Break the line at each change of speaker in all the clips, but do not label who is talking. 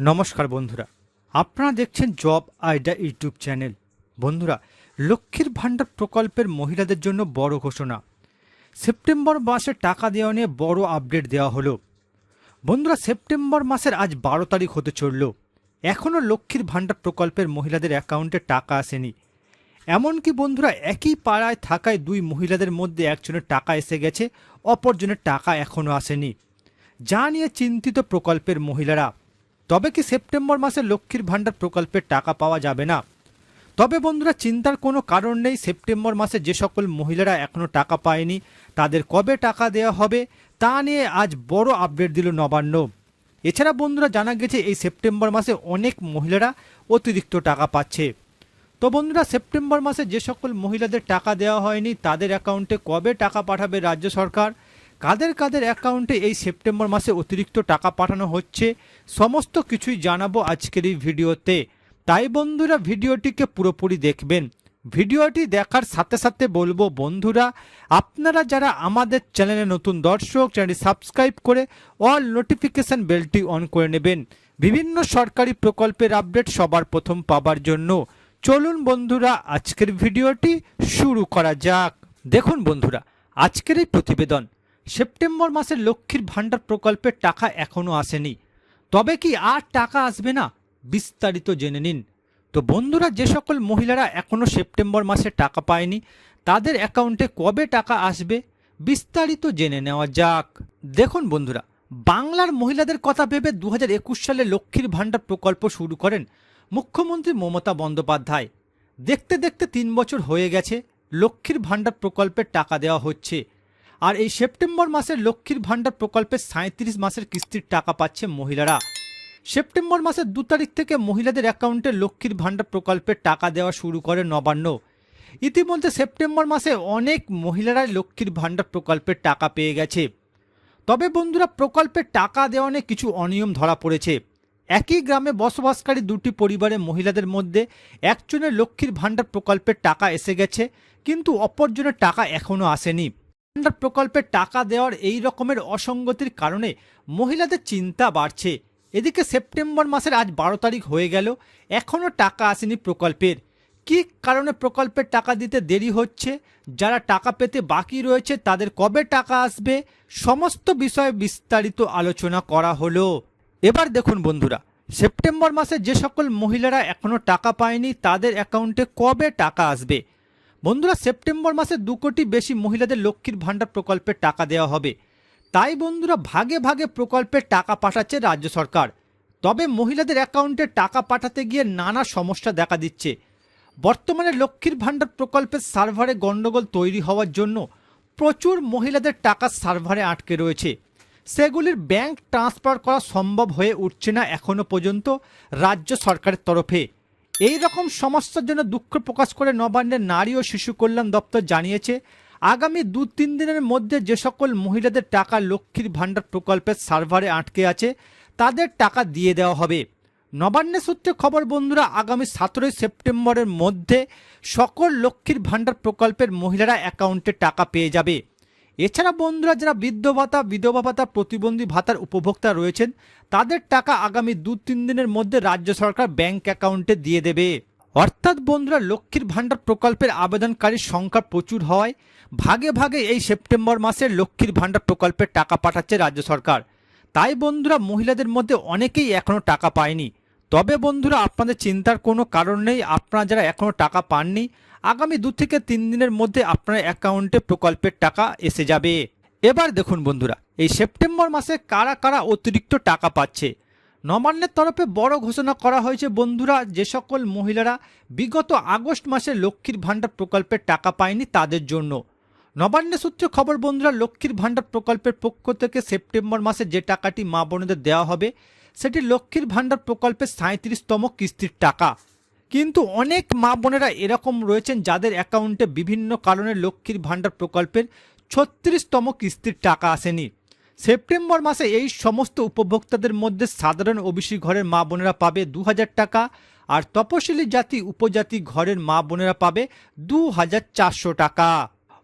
নমস্কার বন্ধুরা। আপনারা দেখছেন জব আইডা ইউটিউব চ্যানেল। বন্ধুরা, লক্ষ্মীর ভাণ্ডার প্রকল্পের মহিলাদের জন্য বড় ঘোষণা। সেপ্টেম্বর মাসে টাকা দেওয়া নিয়ে বড় আপডেট দেওয়া হলো। বন্ধুরা, সেপ্টেম্বর মাসের আজ বারো তারিখ হতে চলল। এখনও লক্ষ্মীর ভাণ্ডার প্রকল্পের মহিলাদের অ্যাকাউন্টে টাকা আসেনি। এমনকি বন্ধুরা, একই পাড়ায় থাকায় দুই মহিলাদের মধ্যে একজনের টাকা এসে গেছে, অপরজনের টাকা এখনও আসেনি। যা নিয়ে চিন্তিত প্রকল্পের মহিলারা। তবে কি সেপ্টেম্বর মাসে লক্ষ্মীর ভাণ্ডার প্রকল্পের টাকা পাওয়া যাবে না? তবে বন্ধুরা, চিন্তার কোনো কারণ নেই। সেপ্টেম্বর মাসে যে সকল মহিলারা এখনও টাকা পায়নি, তাদের কবে টাকা দেওয়া হবে, তা নিয়ে আজ বড় আপডেট দিল নবান্ন। এছাড়া বন্ধুরা, জানা গেছে এই সেপ্টেম্বর মাসে অনেক মহিলারা অতিরিক্ত টাকা পাচ্ছে। তো বন্ধুরা, সেপ্টেম্বর মাসে যে সকল মহিলাদের টাকা দেওয়া হয়নি, তাদের অ্যাকাউন্টে কবে টাকা পাঠাবে রাজ্য সরকার? কাদের কাদের অ্যাকাউন্টে এই সেপ্টেম্বর মাসে অতিরিক্ত টাকা পাঠানো হচ্ছে, সমস্ত কিছুই জানাব আজকের এই ভিডিওতে। তাই বন্ধুরা, ভিডিওটিকে পুরোপুরি দেখবেন। ভিডিওটি দেখার সাথে সাথে বলব, বন্ধুরা, আপনারা যারা আমাদের চ্যানেলে নতুন দর্শক, চ্যানেলটি সাবস্ক্রাইব করে অল নোটিফিকেশন বেলটি অন করে নেবেন। বিভিন্ন সরকারি প্রকল্পের আপডেট সবার প্রথম পাবার জন্য। চলুন বন্ধুরা, আজকের ভিডিওটি শুরু করা যাক। দেখুন বন্ধুরা, আজকের এই প্রতিবেদন। সেপ্টেম্বর মাসে লক্ষ্মীর ভাণ্ডার প্রকল্পের টাকা এখনও আসেনি। তবে কি আর টাকা আসবে না? বিস্তারিত জেনে নিন। তো বন্ধুরা, যে সকল মহিলারা এখনও সেপ্টেম্বর মাসে টাকা পায়নি, তাদের অ্যাকাউন্টে কবে টাকা আসবে? বিস্তারিত জেনে নেওয়া যাক। দেখুন বন্ধুরা, বাংলার মহিলাদের কথা ভেবে দু হাজার একুশ সালে লক্ষ্মীর ভাণ্ডার প্রকল্প শুরু করেন মুখ্যমন্ত্রী মমতা বন্দ্যোপাধ্যায়। দেখতে দেখতে তিন বছর হয়ে গেছে লক্ষ্মীর ভাণ্ডার প্রকল্পের টাকা দেওয়া হচ্ছে। আর এই সেপ্টেম্বর মাসের লক্ষ্মীর ভাণ্ডার প্রকল্পের সাঁত্রিশ মাসের কিস্তির টাকা পাচ্ছে মহিলারা। সেপ্টেম্বর মাসের দু তারিখ থেকে মহিলাদের অ্যাকাউন্টে লক্ষ্মীর ভাণ্ডার প্রকল্পের টাকা দেওয়া শুরু করে নবান্ন। ইতিমধ্যে সেপ্টেম্বর মাসে অনেক মহিলারাই লক্ষ্মীর ভাণ্ডার প্রকল্পের টাকা পেয়ে গেছে। তবে বন্ধুরা, প্রকল্পে টাকা দেওয়া নিয়ে কিছু অনিয়ম ধরা পড়েছে। একই গ্রামে বসবাসকারী দুটি পরিবারের মহিলাদের মধ্যে একজনের লক্ষ্মীর ভাণ্ডার প্রকল্পের টাকা এসে গেছে, কিন্তু অপরজনের টাকা এখনও আসেনি। ভাণ্ডার প্রকল্পের টাকা দেওয়ার এই রকমের অসঙ্গতির কারণে মহিলাদের চিন্তা বাড়ছে। এদিকে সেপ্টেম্বর মাসের আজ বারো তারিখ হয়ে গেল এখনও টাকা আসেনি প্রকল্পের। কী কারণে প্রকল্পের টাকা দিতে দেরি হচ্ছে? যারা টাকা পেতে বাকি রয়েছে, তাদের কবে টাকা আসবে? সমস্ত বিষয়ে বিস্তারিত আলোচনা করা হলো। এবার দেখুন বন্ধুরা, সেপ্টেম্বর মাসে যে সকল মহিলারা এখনও টাকা পায়নি, তাদের অ্যাকাউন্টে কবে টাকা আসবে? বন্ধুরা, সেপ্টেম্বর মাসে দু কোটি বেশি মহিলাদের লক্ষ্মীর ভাণ্ডার প্রকল্পের টাকা দেওয়া হবে। তাই বন্ধুরা, ভাগে ভাগে প্রকল্পে টাকা পাঠাচ্ছে রাজ্য সরকার। তবে মহিলাদের অ্যাকাউন্টে টাকা পাঠাতে গিয়ে নানা সমস্যা দেখা দিচ্ছে। বর্তমানে লক্ষ্মীর ভাণ্ডার প্রকল্পের সার্ভারে গণ্ডগোল তৈরি হওয়ার জন্য প্রচুর মহিলাদের টাকা সার্ভারে আটকে রয়েছে। সেগুলির ব্যাংক ট্রান্সফার করা সম্ভব হয়ে উঠছে না এখনও পর্যন্ত রাজ্য সরকারের তরফে। এই রকম সমস্যার জন্য দুঃখ প্রকাশ করে নবান্নের নারী ও শিশু কল্যাণ দপ্তর জানিয়েছে, আগামী দু তিন দিনের মধ্যে যে সকল মহিলাদের টাকা লক্ষ্মীর ভাণ্ডার প্রকল্পের সার্ভারে আটকে আছে, তাদের টাকা দিয়ে দেওয়া হবে। নবান্নের সূত্রে খবর, বন্ধুরা, আগামী সতেরোই সেপ্টেম্বরের মধ্যে সকল লক্ষ্মীর ভাণ্ডার প্রকল্পের মহিলারা অ্যাকাউন্টে টাকা পেয়ে যাবে। এছাড়া বন্ধুরা যারা বৃদ্ধ ভাতা, বিধবা ভাতা, প্রতিবন্ধী ভাতার উপভোক্তা রয়েছেন, তাদের টাকা আগামী দু, তিন দিনের মধ্যে রাজ্য সরকার ব্যাংক অ্যাকাউন্টে দিয়ে দেবে। অর্থাৎ বন্ধুরা, লক্ষ্মীর ভাণ্ডার প্রকল্পের আবেদনকারীর সংখ্যা প্রচুর হওয়ায় ভাগে ভাগে এই সেপ্টেম্বর মাসে লক্ষ্মীর ভাণ্ডার প্রকল্পের টাকা পাঠাচ্ছে রাজ্য সরকার। তাই বন্ধুরা, মহিলাদের মধ্যে অনেকেই এখনও টাকা পায়নি। তবে বন্ধুরা, আপনাদের চিন্তার কোনো কারণ নেই। আপনারা যারা এখনও টাকা পাননি, আগামী দু থেকে তিন দিনের মধ্যে আপনার অ্যাকাউন্টে প্রকল্পের টাকা এসে যাবে। এবার দেখুন বন্ধুরা, এই সেপ্টেম্বর মাসে কারা কারা অতিরিক্ত টাকা পাচ্ছে? নবান্নের তরফে বড় ঘোষণা করা হয়েছে বন্ধুরা, যে সকল মহিলারা বিগত আগস্ট মাসে লক্ষ্মীর ভাণ্ডার প্রকল্পের টাকা পায়নি তাদের জন্য। নবান্নের সূত্রে খবর বন্ধুরা, লক্ষ্মীর ভাণ্ডার প্রকল্পের পক্ষ থেকে সেপ্টেম্বর মাসে যে টাকাটি মা বোনেদের দেওয়া হবে সেটি লক্ষ্মীর ভাণ্ডার প্রকল্পের সাঁত্রিশতম কিস্তির টাকা। কিন্তু অনেক মা বোনেরা এরকম রয়েছেন যাদের অ্যাকাউন্টে বিভিন্ন কারণে লক্ষ্মীর ভাণ্ডার প্রকল্পের ছত্রিশতম কিস্তির টাকা আসেনি। সেপ্টেম্বর মাসে এই সমস্ত উপভোক্তাদের মধ্যে সাধারণ ওবিসি ঘরের মা বোনেরা পাবে দু হাজার টাকা আর তপশিলি জাতি উপজাতি ঘরের মা বোনেরা পাবে দু হাজার চারশো টাকা।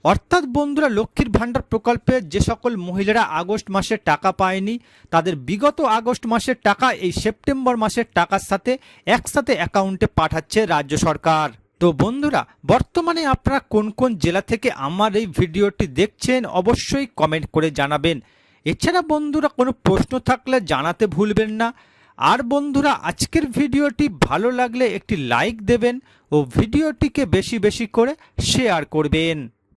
অর্থাৎ বন্ধুরা, লক্ষ্মীর ভাণ্ডার প্রকল্পে যে সকল মহিলারা আগস্ট মাসে টাকা পায়নি, তাদের বিগত আগস্ট মাসের টাকা এই সেপ্টেম্বর মাসের টাকার সাথে একসাথে অ্যাকাউন্টে পাঠাচ্ছে রাজ্য সরকার। তো বন্ধুরা, বর্তমানে আপনারা কোন কোন জেলা থেকে আমার এই ভিডিওটি দেখছেন অবশ্যই কমেন্ট করে জানাবেন। এছাড়া বন্ধুরা, কোনো প্রশ্ন থাকলে জানাতে ভুলবেন না। আর বন্ধুরা, আজকের ভিডিওটি ভালো লাগলে একটি লাইক দেবেন ও ভিডিওটিকে বেশি বেশি করে শেয়ার করবেন।